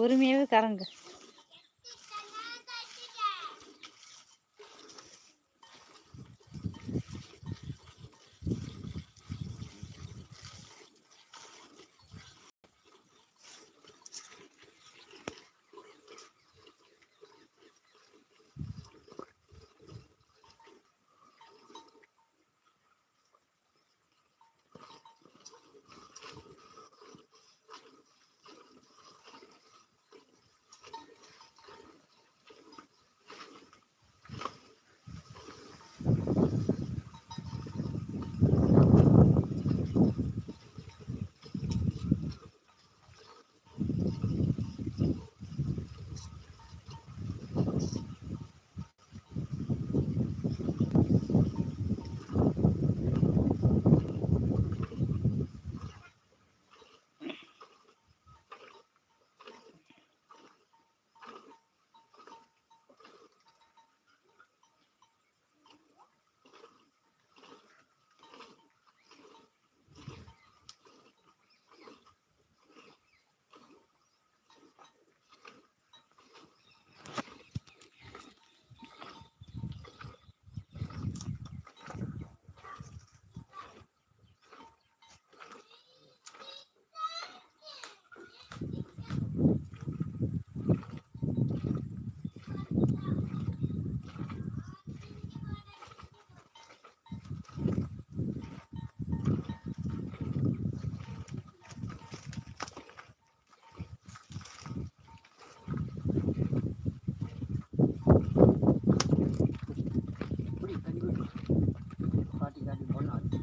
பொறுமையாகவே கறங்க. પાટી ગાડી બનાવી.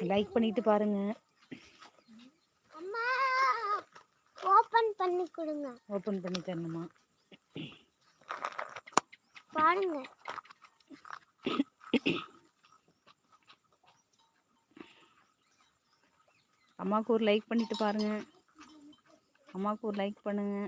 லைக் பண்ணிட்டு பாருங்க. அம்மா ஓபன் பண்ணி கொடுங்க. ஓப்பன் பண்ணி தரணுமா? பாருங்க. அம்மாவுக்கு ஒரு லைக் பண்ணிட்டு பாருங்க. அம்மாவுக்கு ஒரு லைக் பண்ணுங்க.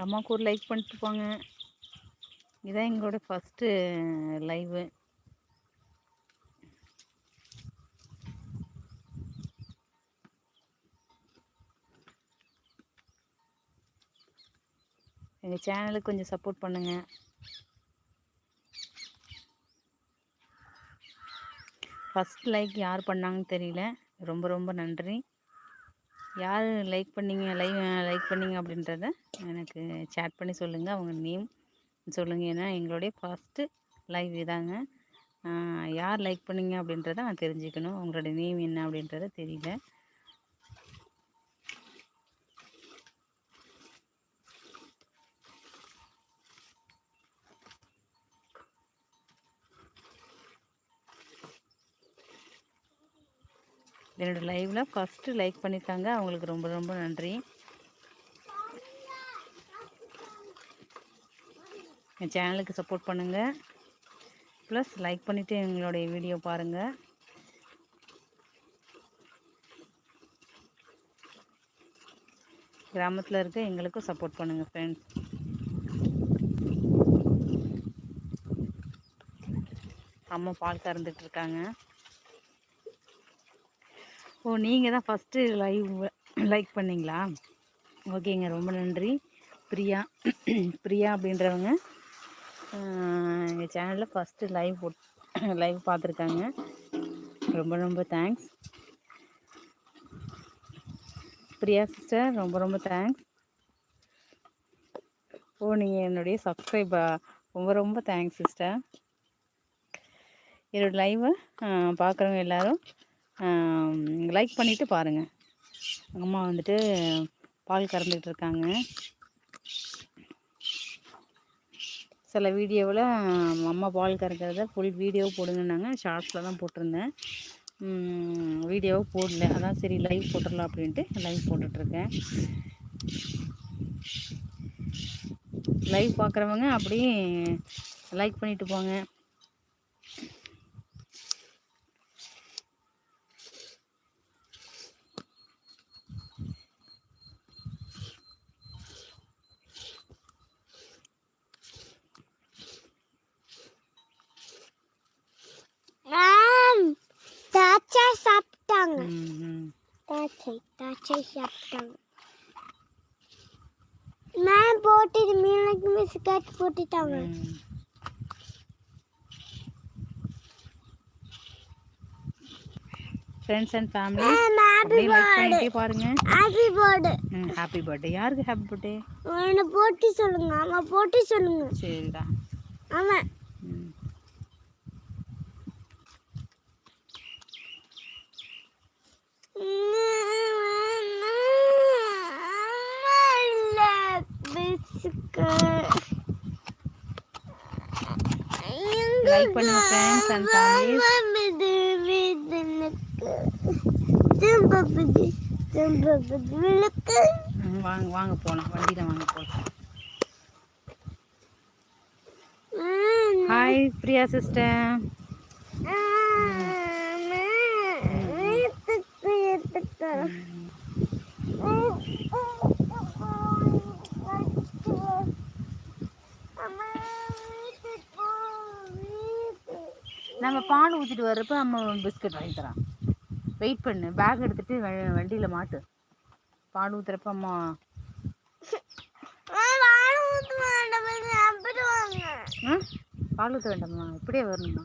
அம்மாவுக்கு ஒரு லைக் பண்ணிட்டு போங்க இதான் எங்களோட ஃபஸ்ட்டு லைவு எங்கள் சேனலுக்கு கொஞ்சம் சப்போர்ட் பண்ணுங்கள் ஃபஸ்ட் லைக் யார் பண்ணாங்கன்னு தெரியல. ரொம்ப ரொம்ப நன்றி. யார் லைக் பண்ணீங்க லைவ் லைக் பண்ணீங்க அப்படின்றத எனக்கு சேட் பண்ணி சொல்லுங்கள் அவங்க நேம் சொல்லுங்கள் ஏன்னா எங்களுடைய ஃபஸ்ட்டு லைவ் இதாங்க. யார் லைக் பண்ணீங்க அப்படின்றத நான் தெரிஞ்சுக்கணும். உங்களோட நேம் என்ன அப்படின்றத தெரியல. என்னோடய லைவில் ஃபஸ்ட்டு லைக் பண்ணியிருக்காங்க அவங்களுக்கு ரொம்ப ரொம்ப நன்றி. என் சேனலுக்கு சப்போர்ட் பண்ணுங்கள் ப்ளஸ் லைக் பண்ணிவிட்டு எங்களுடைய வீடியோ பாருங்கள் கிராமத்தில் இருக்க எங்களுக்கும் சப்போர்ட் பண்ணுங்கள் ஃப்ரெண்ட்ஸ் அம்மா பால் கறந்துட்டு இருக்காங்க. ஓ நீங்கள் தான் ஃபஸ்ட்டு லைவ் லைக் பண்ணீங்களா? ஓகேங்க ரொம்ப நன்றி. பிரியா பிரியா அப்படின்றவங்க எங்கள் சேனலில் ஃபஸ்ட்டு லைவ் போட் லைவ் பார்த்துருக்காங்க. ரொம்ப ரொம்ப தேங்க்ஸ் பிரியா சிஸ்டர் ரொம்ப ரொம்ப தேங்க்ஸ் ஓ நீங்கள் என்னுடைய சப்ஸ்கிரைபா ரொம்ப ரொம்ப தேங்க்ஸ் சிஸ்டர் என்னோட லைவை பார்க்குறவங்க எல்லோரும் லைக் பண்ணிவிட்டு பாருங்கள் அம்மா வந்துட்டு பால் கறந்துக்கிட்டு இருக்காங்க. சில வீடியோவில் அம்மா பால் கறக்கிறத ஃபுல் வீடியோ போடுங்கன்னாங்க. ஷார்ட்ஸில் தான் போட்டிருந்தேன். வீடியோவை போடல. அதான் சரி லைவ் போட்டுடலாம் அப்படின்ட்டு லைவ் போட்டுட்ருக்கேன். லைவ் பார்க்குறவங்க அப்படியே லைக் பண்ணிவிட்டு போங்க. தாச்சை சாப்பிட்டாங்க மேம் போட்டு மீனுக்கு பிஸ்கட் போட்டுட்டாங்க. ஃப்ரெண்ட்ஸ் அண்ட் ஃபேமிலி அப்படியே லைக் பண்ணிட்டே பாருங்க. ஹாப்பி பர்த்டே ம் ஹாப்பி பர்த்டே யாருக்கு ஹாப்பி பர்த்டே அவனை போட்டு சொல்லுங்க. அவன் போட்டு சொல்லுங்க. சரிடா. அவன் லைக் பண்ணுங்க ஃப்ரெண்ட்ஸ் அண்ட் ஃபேமிலிஸ் வாங்க வாங்க போலாம். வண்டியில் வாங்க போலாம். ஹாய் பிரியா சிஸ்டர் நம்ம பால் ஊற்றிட்டு வர்றப்ப நம்ம பிஸ்கட் வாங்கி தரோம் வெயிட் பண்ணு. பேக் எடுத்துட்டு வண்டியில மாட்டு. பால் ஊத்துறப்ப அம்மா? பால் ஊற்ற வேண்டாமா. இப்படியே வரணுமா?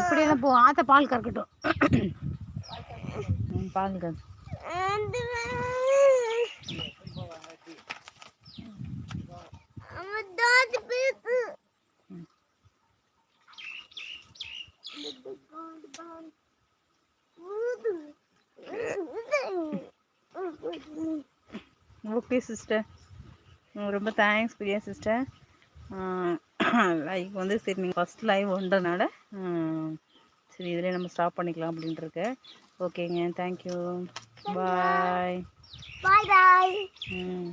இப்படியெல்லாம் போ. ஆத்த பால் கறக்கட்டும். பால் கற ஓகே சிஸ்டர் ரொம்ப தேங்க்ஸ் பிரியா சிஸ்டர் லைவ் வந்து சரி நீங்கள் ஃபஸ்ட் லைவ் வந்ததுனால சரி இதிலே நம்ம ஸ்டாப் பண்ணிக்கலாம் அப்படின்ட்டு ஓகேங்க தேங்க்யூ பாய் Bye. Bye. ம்